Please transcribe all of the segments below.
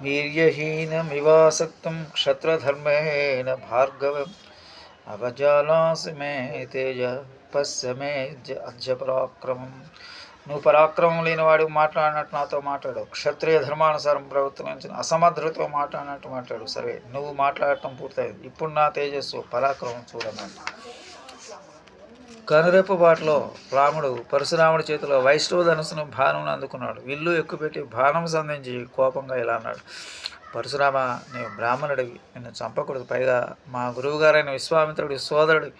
వీర్యహీనమివాసక్తం క్షత్రధర్మేణ భార్గవం అవజాలాసి మే తేజ పశ్య మే జ- అజ్జ పరాక్రమం నువ్వు పరాక్రమం లేని వాడు మాట్లాడినట్టు నాతో మాట్లాడు. క్షత్రియ ధర్మానుసారం ప్రవర్తన అసమర్థులతో మాట్లాడినట్టు మాట్లాడు. సరే నువ్వు మాట్లాడటం పూర్తయింది. ఇప్పుడు నా తేజస్సు పరాక్రమం చూడనంట కనురెప్పు బాటలో రాముడు పరశురాముడి చేతిలో వైష్ణవ ధనుసును బాణం అందుకున్నాడు. విల్లు ఎక్కుపెట్టి బాణం సంధించి కోపంగా ఇలా అన్నాడు. పరశురామ నీవు బ్రాహ్మణుడివి. నిన్ను చంపకూడదు. పైగా మా గురువుగారైన విశ్వామిత్రుడి సోదరుడు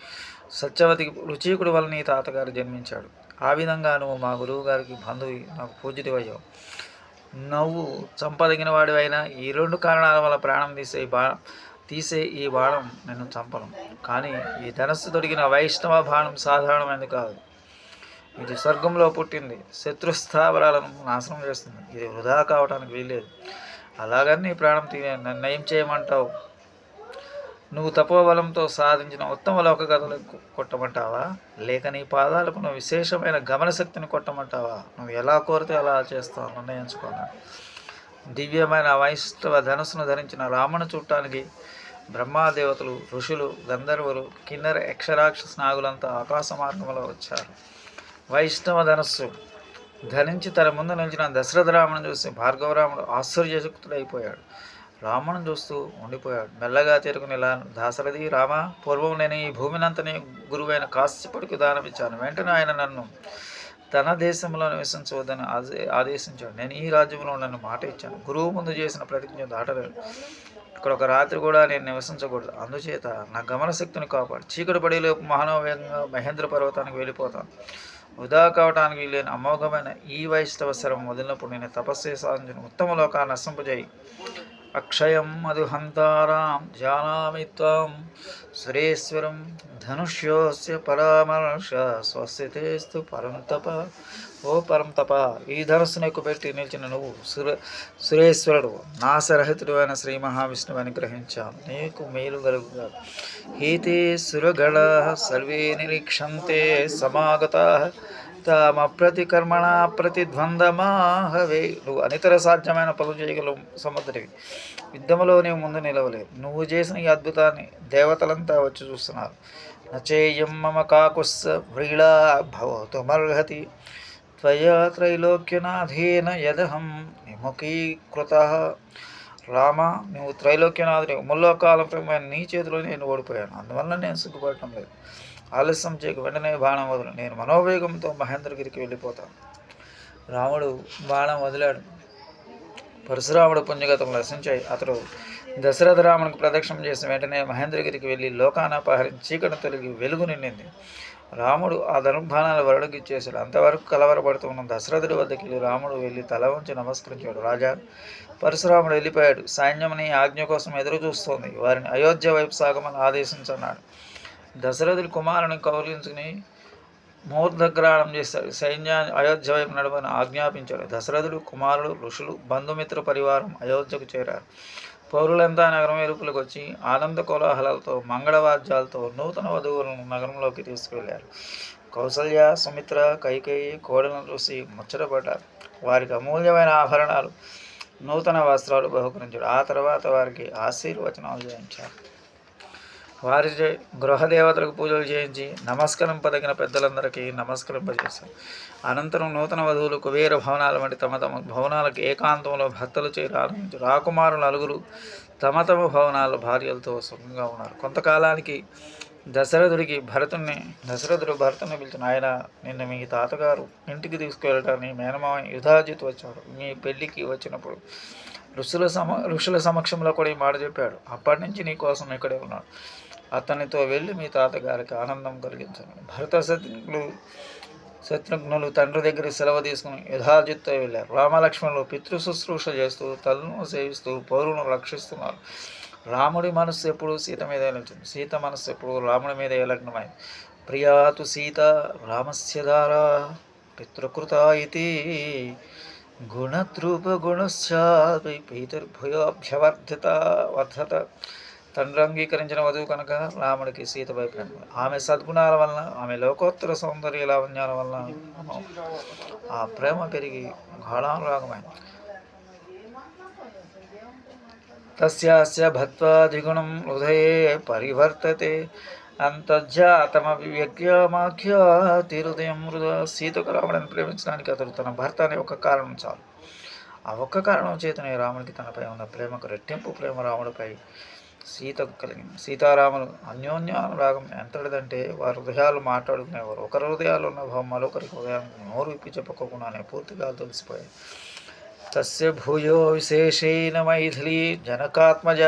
సత్యవతికి రుచీకుడి వల్ల నీ తాతగారు జన్మించాడు. ఆ విధంగా నువ్వు మా గురువుగారికి బంధువు. నాకు పూజితవయ్యావు. నువ్వు చంపదగిన వాడివైనా ఈ రెండు కారణాల వల్ల ప్రాణం తీసే బా తీసే ఈ బాణం నిన్ను చంపను. కానీ ఈ ధనస్సు తొడిగిన వైష్ణవ బాణం సాధారణమైనది కాదు. ఇది స్వర్గంలో పుట్టింది. శత్రుస్థావరాలను నాశనం చేస్తుంది. ఇది వృధా కావడానికి వీల్లేదు. అలాగని నీ ప్రాణం తీ నిర్ణయం చేయమంటావు? నువ్వు తపోబలంతో సాధించిన ఉత్తమ లోక కథలు కొట్టమంటావా? లేక నీ పాదాలకు నువ్వు విశేషమైన గమన శక్తిని కొట్టమంటావా? నువ్వు ఎలా కోరితే అలా చేస్తావు? నిర్ణయించుకోవాలి దివ్యమైన వైష్ణవ ధనస్సును ధరించిన రామును చూడటానికి బ్రహ్మాదేవతలు ఋషులు గంధర్వులు కిన్నెర యక్షరాక్ష నాగులంతా ఆకాశ మార్గంలో వచ్చారు. వైష్ణవ ధనస్సు ధరించి తన ముందు నిలిచిన దశరథ రామును చూసి భార్గవరాముడు ఆశ్చర్యచకుతుడైపోయాడు. రామును చూస్తూ ఉండిపోయాడు. మెల్లగా చేరుకుని ఇలా దాశరథి రామ పూర్వం నేను ఈ భూమినంతని గురువైన కాశ్యపుడికి దానమిచ్చాను. వెంటనే ఆయన నన్ను తన దేశంలో నివసించవద్దని ఆదే- ఆదేశించాడు. నేను ఈ రాజ్యంలో నన్ను మాట ఇచ్చాను. గురువు ముందు చేసిన ప్రతిజ్ఞ దాటలేదు. ఇక్కడ ఒక రాత్రి కూడా నేను నివసించకూడదు. అందుచేత నా గమన శక్తిని కాపాడు. చీకటి పడేలోపు మహానవేగంగా మహేంద్ర పర్వతానికి వెళ్ళిపోతాను. వృధా కావటానికి లేని అమోఘమైన ఈ వైష్ణవ శరం వదిలినప్పుడు నేను తపస్సు సాధించిన ఉత్తమ లోకాన్ని నశింపజేయి. అక్షయం మధుహంతారాం జానామి త్వం సురేశ్వరం ధనుష్యోస్య పరామర్శ స్వస్థితేస్తు పరంతప ఓ పరంతప ఈ ధనుస్సును ఎక్కుపెట్టి నిలిచిన నువ్వు సుర సురేశ్వరుడు నాశరహితుడు అయిన శ్రీ మహావిష్ణువు అని గ్రహించాను. నీకు మేలు కలుగుగా హీతే సురగణ సర్వే నిరీక్షంతే సమాగత. తామ ప్రతికర్మణ ప్రతిద్వందమాహవే. నువ్వు అనితర సాధ్యమైన పనులు చేయగలవు సముద్రవి యుద్ధంలో నీవు ముందు నిలవలేవు. నువ్వు చేసిన ఈ అద్భుతాన్ని దేవతలంతా వచ్చి చూస్తున్నారు. నచేయం మమ కాకుస్స వ్రీళా భవతుమర్హతి త్వయా త్రైలోక్యనాథేన యదహం. విముఖీకృత. రామ నువ్వు త్రైలోక్యనాథుని ముల్లోకాలపై నీ చేతిలో నేను ఓడిపోయాను. అందువల్ల నేను సిగ్గుపడటం లేదు. ఆలస్యం చేయక. వెంటనే బాణం వదులు. నేను మనోవేగంతో మహేంద్రగిరికి వెళ్ళిపోతాను. రాముడు బాణం వదిలాడు. పరశురాముడు పుణ్యగతం నశించాయి అతడు దశరథ రామునికి ప్రదక్షిణం చేసిన వెంటనే మహేంద్రగిరికి వెళ్ళి లోకానాపహరించి చీకటి తొలగి వెలుగు నిండింది. రాముడు ఆ ధనుర్బాణాలు వరుడికి ఇచ్చేశాడు అంతవరకు కలవరపడుతున్న దశరథుడి వద్దకి వెళ్ళి రాముడు వెళ్ళి తల వంచి నమస్కరించాడు. రాజా పరశురాముడు వెళ్ళిపోయాడు. సైన్యమని ఆజ్ఞ కోసం ఎదురు చూస్తోంది వారిని అయోధ్య వైపు సాగమని ఆదేశించన్నాడు. దశరథుడి కుమారుని కౌలించుకుని మూర్ధగ్రహణం చేశాడు. సైన్య అయోధ్య వైపు నడవని ఆజ్ఞాపించాడు. దశరథుడు కుమారుడు ఋషులు బంధుమిత్ర పరివారం అయోధ్యకు చేరారు. పౌరులంతా నగరం ఎరుపులకు వచ్చి ఆనంద కోలాహలాలతో మంగళవాద్యాలతో నూతన వధువులను నగరంలోకి తీసుకువెళ్ళారు. కౌసల్య సుమిత్ర కైకేయి కోడలను చూసి ముచ్చటపడ్డారు. వారికి అమూల్యమైన ఆభరణాలు నూతన వస్త్రాలు బహుకరించాడు ఆ తర్వాత వారికి ఆశీర్వచనాలు చేయించారు. వారి చే- గృహదేవతలకు పూజలు చేయించి నమస్కరింపదగిన పెద్దలందరికీ నమస్కరింపజేశారు అనంతరం నూతన వధువులు కుబేర భవనాల వంటి తమ తమ భవనాలకు ఏకాంతంలో భర్తలు చేరి రాకుమారులు నలుగురు తమ తమ భవనాల భార్యలతో సుఖంగా ఉన్నారు. కొంతకాలానికి దశరథుడికి భరతుణ్ణి దశరథుడు భరతుని పిలిచిన ఆయన నిన్న మీ తాతగారు ఇంటికి తీసుకువెళ్ళటాన్ని మేనమామ యుధాజిత్ వచ్చాడు. మీ పెళ్ళికి వచ్చినప్పుడు ఋషుల సమ ఋషుల సమక్షంలో కూడా ఈ మాట చెప్పాడు. అప్పటి నుంచి నీ కోసం ఇక్కడే ఉన్నాడు. అతనితో వెళ్ళి మీ తాతగారికి ఆనందం కలిగించాను భరత శత్రుఘ్నులు శత్రుఘ్నులు తండ్రి దగ్గర సెలవు తీసుకుని యథాజిత్తో వెళ్ళారు. రామలక్ష్మణులు పితృ శుశ్రూష చేస్తూ తల్లును సేవిస్తూ పౌరులను రక్షిస్తున్నారు. రాముడి మనస్సు ఎప్పుడు సీత మీద నిలిచింది. సీత మనస్సు ఎప్పుడు రాముడి మీద లగ్నమైంది ప్రియాతు సీత రామస్యధారా పితృకృత ఇది గుణద్రూపగుణశ్చాపి పీతర్భయోభ్యవర్ధిత వర్ధత తండ్రి అంగీకరించిన వధువు కనుక రాముడికి సీతపై ప్రేమ ఆమె సద్గుణాల వలన ఆమె లోకోత్తర సౌందర్య లావణ్యాల వలన ఆ ప్రేమ పెరిగి గాఢానురాగమైంది తస్యాస్య భత్వాదిగుణం హృదయే పరివర్తతే అంతర్జాతమవివ్యజ్ఞమాఖ్య తిరుదయం మృద సీతకు రాముడిని ప్రేమించడానికి అతడు తన భర్త అనే ఒక కారణం చాలు. ఆ ఒక్క కారణం చేతనే రాముడికి తనపై ఉన్న ప్రేమకు రెట్టింపు ప్రేమ రాముడిపై సీతకు కలిగింది సీతారాములు అన్యోన్యానురాగం ఎంతటిదంటే వారి హృదయాలు మాట్లాడుకునేవారు. ఒకరి హృదయాలు ఉన్న భావం మరొకరి హృదయానికి నోరు విప్పి చెప్పుకోకుండానే పూర్తిగా తెలిసిపోయాయి తస్య భూయో విశేషేణ మైథిలీ జనకాత్మజ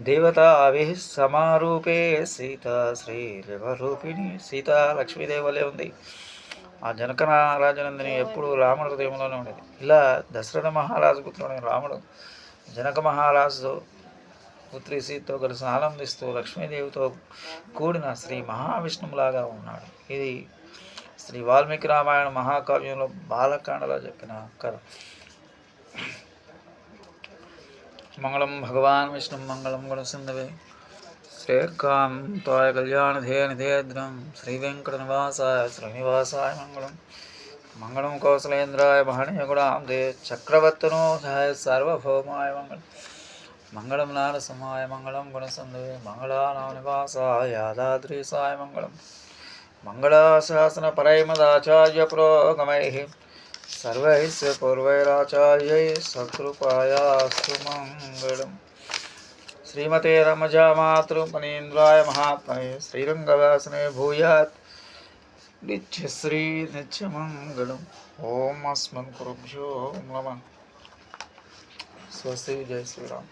దేవతావి సమారూపే సీత శ్రీ రూపిణి సీత లక్ష్మీదేవలే ఉంది. ఆ జనక రాజనందిని ఎప్పుడు రాముడి హృదయంలోనే ఉండేది. ఇలా దశరథ మహారాజు పుత్రుడైన రాముడు జనక మహారాజు పుత్రి సీతతో కలిసి ఆనందిస్తూ లక్ష్మీదేవితో కూడిన శ్రీ మహావిష్ణువులాగా ఉన్నాడు. ఇది శ్రీ వాల్మీకి రామాయణ మహాకావ్యంలో బాలకాండలో చెప్పిన కథ. మంగళం భగవాన్ విష్ణు మంగళం గుణసింధవే శ్రేకాంతాయ కళ్యాణధే నిధేద్రం. శ్రీ వెంకట నివాసాయ శ్రీనివాసాయ మంగళం. మంగళం కౌశలేంద్రాయ మహనీయగుణాందే చక్రవర్తనోధాయ సార్వభౌమాయ మంగళం. మంగళం నారసింహాయ మంగళం గుణసంధవే మంగళానాం నివాసాయ మంగళం మంగళాశాసన పరైమదాచార్య పురోగమై సర్వైస్య పూర్వైరాచార్యై సకృపాయాస్తు మంగళం శ్రీమతే రమజా రమజామాతృపనీంద్రాయ మహాత్మనే శ్రీరంగవాసనే భూయాత్ నిత్యశ్రీ నిత్యమంగళం ఓం అస్మన్ కురుభ్యో నమ స్వస్తి జయ శ్రీరామ్